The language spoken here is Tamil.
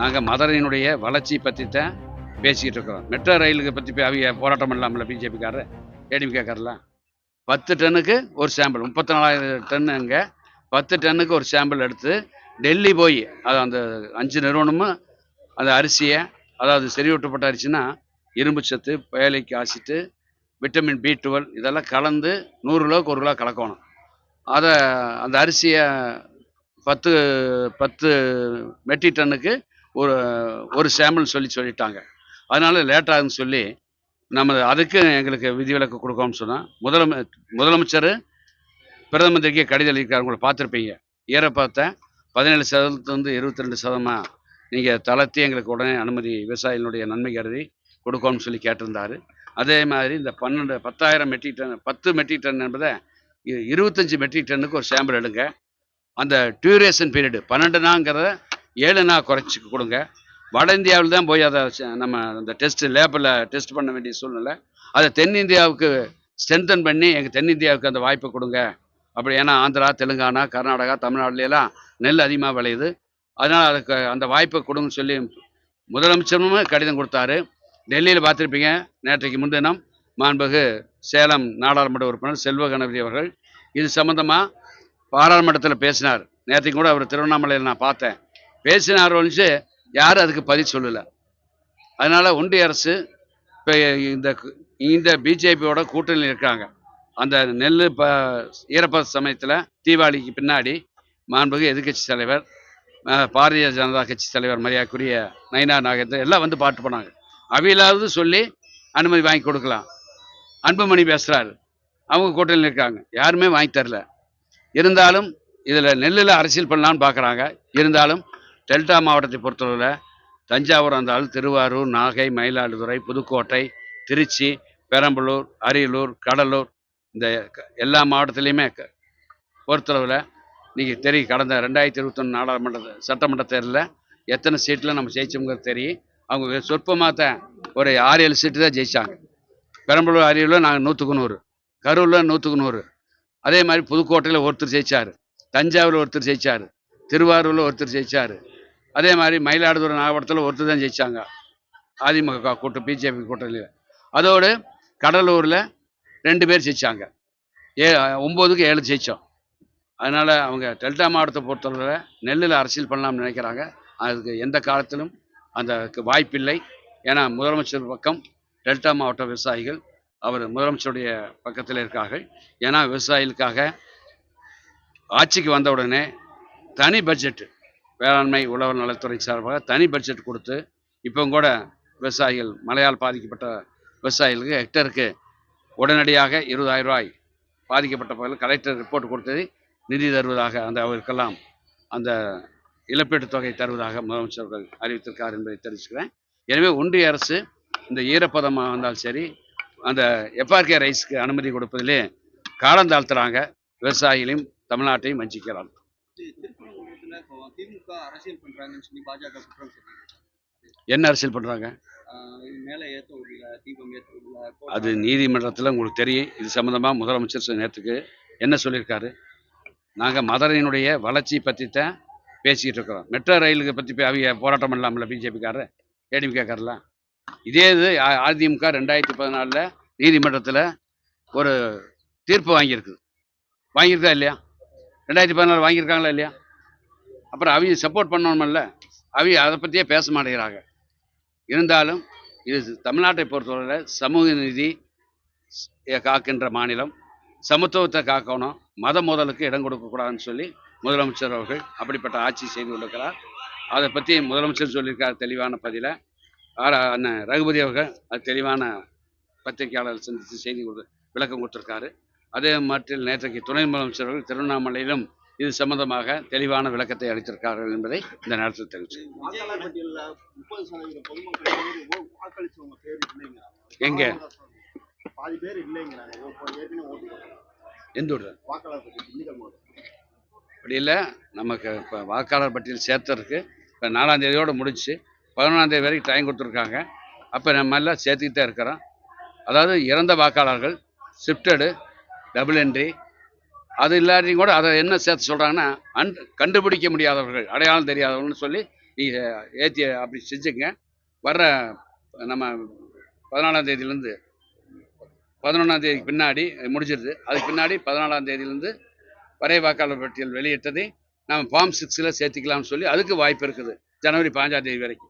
நாங்கள் மதுரையினுடைய வளர்ச்சி பற்றி தான் பேசிக்கிட்டு இருக்கிறோம். மெட்ரோ ரயிலுக்கு பற்றி அவங்க போராட்டம் பண்ணலாம்ல பிஜேபிக்காரர் கேட்கறலாம் பத்து டன்னுக்கு ஒரு சாம்பிள் முப்பத்தி நாலாயிரம் டன்னு அங்கே பத்து டன்னுக்கு ஒரு சாம்பிள் எடுத்து டெல்லி போய் அது அந்த அஞ்சு நிறுவனமும் அந்த அரிசியை அதாவது செறிவூட்டப்பட்ட அரிசினா இரும்பு சத்து பயலைக்கு ஆசிட்டு விட்டமின் பி டுவெல் இதெல்லாம் கலந்து நூறு கிலோவுக்கு ஒரு கிலோ கலக்கணும். அதை அந்த அரிசியை பத்து பத்து மெட்ரிக் டன்னுக்கு ஒரு ஒரு சாம்பிள் சொல்லி சொல்லிட்டாங்க. அதனால லேட் ஆகுதுன்னு சொல்லி நம்ம அதுக்கு எங்களுக்கு விதிவிலக்கு கொடுக்கோம்னு சொன்னால் முதலமை முதலமைச்சர் பிரதம மந்திரிக்கே கடிதம் எழுதியிருக்காரு உங்களை பார்த்துருப்பீங்க. ஈரப்பதத்தை பதினேழு சதவீதத்துலேருந்து இருபத்தி ரெண்டு சதமாக நீங்கள் தளர்த்தி எங்களுக்கு உடனே அனுமதி விவசாயிகளுடைய நன்மை கருதி கொடுக்கோம்னு சொல்லி கேட்டிருந்தாரு. அதே மாதிரி இந்த பன்னெண்டு பத்தாயிரம் மெட்ரிக் டன் பத்து மெட்ரிக் டன் என்பதை இருபத்தஞ்சி மெட்ரிக் டன்னுக்கு ஒரு சாம்பிள் எடுங்க. அந்த டியூரேஷன் பீரியடு பன்னெண்டுனாங்கிறத ஏழுனா ஏழு நாள் குறைச்சி கொடுங்க. வட இந்தியாவில் தான் போய் அதை நம்ம அந்த டெஸ்ட் லேபில் டெஸ்ட் பண்ண வேண்டிய சூழ்நிலை. அதை தென்னிந்தியாவுக்கு ஸ்ட்ரென்தன் பண்ணி எங்கள் தென்னிந்தியாவுக்கு அந்த வாய்ப்பை கொடுங்க. அப்படி ஏன்னா ஆந்திரா தெலுங்கானா கர்நாடகா தமிழ்நாடுலாம் நெல் அதிகமாக விளையுது. அதனால் அதுக்கு அந்த வாய்ப்பை கொடுங்கன்னு சொல்லி முதலமைச்சரும் கடிதம் கொடுத்தாரு. டெல்லியில் பார்த்துருப்பீங்க நேற்றைக்கு முன்தினம் மாண்புகு சேலம் நாடாளுமன்ற உறுப்பினர் செல்வ கணபதி அவர்கள் இது சம்மந்தமாக பாராளுமன்றத்தில் பேசினார். நேற்றைக்கு கூட அவர் திருவண்ணாமலையில் நான் பார்த்தேன். பேசினார் ஒழிச்சு யாரும் அதுக்கு பதில் சொல்லலை. அதனால் ஒன்றிய அரசு இப்போ இந்த இந்த பிஜேபியோட கூட்டணியில் இருக்காங்க. அந்த நெல் ப ஈரப்பத சமயத்தில் தீபாவளிக்கு பின்னாடி மாண்புகு எதிர்க்கட்சி தலைவர் பாரதிய ஜனதா கட்சி தலைவர் மரியாதைக்குரிய நயினா நாகேந்திரன் எல்லாம் வந்து பாட்டு போனாங்க. அவையிலாவது சொல்லி அனுமதி வாங்கி கொடுக்கலாம். அன்புமணி பேசுகிறாரு அவங்க கூட்டணியில் இருக்காங்க. யாருமே வாங்கி தரல. இருந்தாலும் இதில் நெல்லில் அரசியல் பண்ணலான்னு பார்க்குறாங்க இருந்தாலும் டெல்டா மாவட்டத்தை பொறுத்தளவில் தஞ்சாவூர் இருந்தாலும் திருவாரூர் நாகை மயிலாடுதுறை புதுக்கோட்டை திருச்சி பெரம்பலூர் அரியலூர் கடலூர் இந்த க- எல்லா மாவட்டத்துலேயுமே க- பொறுத்தளவில் இன்றைக்கி தெரியும் கடந்த ரெண்டாயிரத்தி இருபத்தொன்று நாடாளுமன்ற சட்டமன்ற தேர்தலில் எத்தனை சீட்டில் நம்ம ஜெயிச்சோங்கிறது தெரியும். அவங்க சொற்பமாக தான் ஒரு ஆறு ஏழு சீட்டு தான் ஜெயிச்சாங்க. பெரம்பலூர் அரியலூர் நாங்கள் நூற்றுக்கு நூறு கரூரில் நூற்றுக்கு நூறு. அதே மாதிரி புதுக்கோட்டையில் ஒருத்தர் ஜெயிச்சார் தஞ்சாவூரில் ஒருத்தர் ஜெயிச்சார் திருவாரூரில் ஒருத்தர் ஜெயிச்சார். அதே மாதிரி மயிலாடுதுறை மாவட்டத்தில் ஒருத்தர் தான் ஜெயிச்சாங்க. அதிமுக கூட்டம் பிஜேபி கூட்டணியில். அதோடு கடலூரில் ரெண்டு பேர் ஜெயிச்சாங்க. ஏ ஒம்போதுக்கு ஏழு ஜெயித்தோம் அதனால் அவங்க டெல்டா மாவட்டத்தை பொறுத்தவரை நெல்லில் அரசியல் பண்ணலாம்னு நினைக்கிறாங்க. அதுக்கு எந்த காலத்திலும் அந்த வாய்ப்பில்லை. ஏன்னா முதலமைச்சர் பக்கம் டெல்டா மாவட்ட விவசாயிகள் அவர் முதலமைச்சருடைய பக்கத்தில் இருக்கார்கள். ஏன்னா விவசாயிகளுக்காக ஆட்சிக்கு வந்த உடனே தனி பட்ஜெட்டு வேளாண்மை உழவர் நலத்துறை சார்பாக தனி பட்ஜெட் கொடுத்து இப்போ கூட விவசாயிகள் மழையால் பாதிக்கப்பட்ட விவசாயிகளுக்கு ஹெக்டருக்கு உடனடியாக இருபதாயிரம் ரூபாய் பாதிக்கப்பட்ட பகுதியில் கலெக்டர் ரிப்போர்ட் கொடுத்தது நிதி தருவதாக அந்த அவருக்கெல்லாம் அந்த இழப்பீட்டுத் தொகை தருவதாக முதலமைச்சர்கள் அறிவித்திருக்கார் என்பதை தெரிவிச்சுக்கிறேன். எனவே ஒன்றிய அரசு இந்த ஈரப்பதமாக இருந்தாலும் சரி அந்த எஃப்ஆர்கே ரைஸ்க்கு அனுமதி கொடுப்பதிலே காலந்தாழ்த்துறாங்க விவசாயிகளையும் தமிழ்நாட்டையும் வஞ்சிக்கிறாங்க இப்போ திமுக அரசியல் பண்றாங்கன்னு சொல்லி பாஜக குற்றம் சொல்றாங்க. என்ன அரசியல் பண்ணுறாங்க அது நீதிமன்றத்தில் உங்களுக்கு தெரியும். இது சம்மந்தமாக முதலமைச்சர் நேற்றுக்கு என்ன சொல்லியிருக்காரு? நாங்கள் மதுரையினுடைய வளர்ச்சி பற்றி தான் பேசிக்கிட்டு இருக்கிறோம். மெட்ரோ ரயிலுக்கு பற்றி அவங்க போராட்டம் பண்ணலாம்ல பிஜேபிக்காரர்? ஏடிஎம்கேக்காரலாம் இதே இது அதிமுக ரெண்டாயிரத்தி பதினாலில் நீதிமன்றத்தில் ஒரு தீர்ப்பு வாங்கியிருக்குது வாங்கியிருக்கா இல்லையா? ரெண்டாயிரத்தி பதினாலு வாங்கியிருக்காங்களா இல்லையா? அப்புறம் அவங்க சப்போர்ட் பண்ணணுமில்ல? அவங்க அதை பற்றியே பேச மாட்டேங்கிறாங்க. இருந்தாலும் இது தமிழ்நாட்டை பொறுத்தவரையில் சமூக நீதி காக்கின்ற மாநிலம். சமத்துவத்தை காக்கணும். மத முதலுக்கு இடம் கொடுக்கக்கூடாதுன்னு சொல்லி முதலமைச்சர் அவர்கள் அப்படிப்பட்ட ஆட்சி செய்து கொண்டிருக்கிறார். அதை பற்றி முதலமைச்சர் சொல்லியிருக்கார் தெளிவான பதில. ஆர் அண்ணன் ரகுபதி அவர்கள் அது தெளிவான பத்திரிகையாளர் சந்தித்து செய்தி கொடு விளக்கம் கொடுத்துருக்காரு. அதே மாற்றில் நேற்றைக்கு துணை முதலமைச்சர் அவர்கள் திருவண்ணாமலையிலும் இது சம்பந்தமாக தெளிவான விளக்கத்தை அளித்திருக்கார்கள் என்பதை இந்த நேரத்தில் தெரிவிச்சு எங்க? பாதி பேர் எந்த ஊர் அப்படி இல்லை. நமக்கு இப்போ வாக்காளர் பட்டியல் சேர்த்தருக்கு இப்போ நாலாந்தேதியோடு முடிச்சு பதினொன்றாந்தேதி வரைக்கும் டைம் கொடுத்துருக்காங்க. அப்போ நம்ம எல்லாம் சேர்த்துக்கிட்டே இருக்கிறோம். அதாவது இறந்த வாக்காளர்கள் ஷிஃப்டடு டபுள் என்ட்ரி அது இல்லாட்டியும் கூட அதை என்ன சேர்த்து சொல்கிறாங்கன்னா அன் கண்டுபிடிக்க முடியாதவர்கள் அடையாளம் தெரியாதவர்கள்னு சொல்லி நீங்கள் ஏற்றி அப்படி செஞ்சுங்க வர்ற நம்ம பதினாலாம் தேதியிலேருந்து பதினொன்றாம் தேதிக்கு பின்னாடி முடிஞ்சிருது. அதுக்கு பின்னாடி பதினாலாம் தேதியிலேருந்து வரைய வாக்காளர் பட்டியல் வெளியிட்டதை நம்ம ஃபார்ம் சிக்ஸில் சேர்த்துக்கலாம்னு சொல்லி அதுக்கு வாய்ப்பு இருக்குது. ஜனவரி பாஞ்சாம் தேதி வரைக்கும்.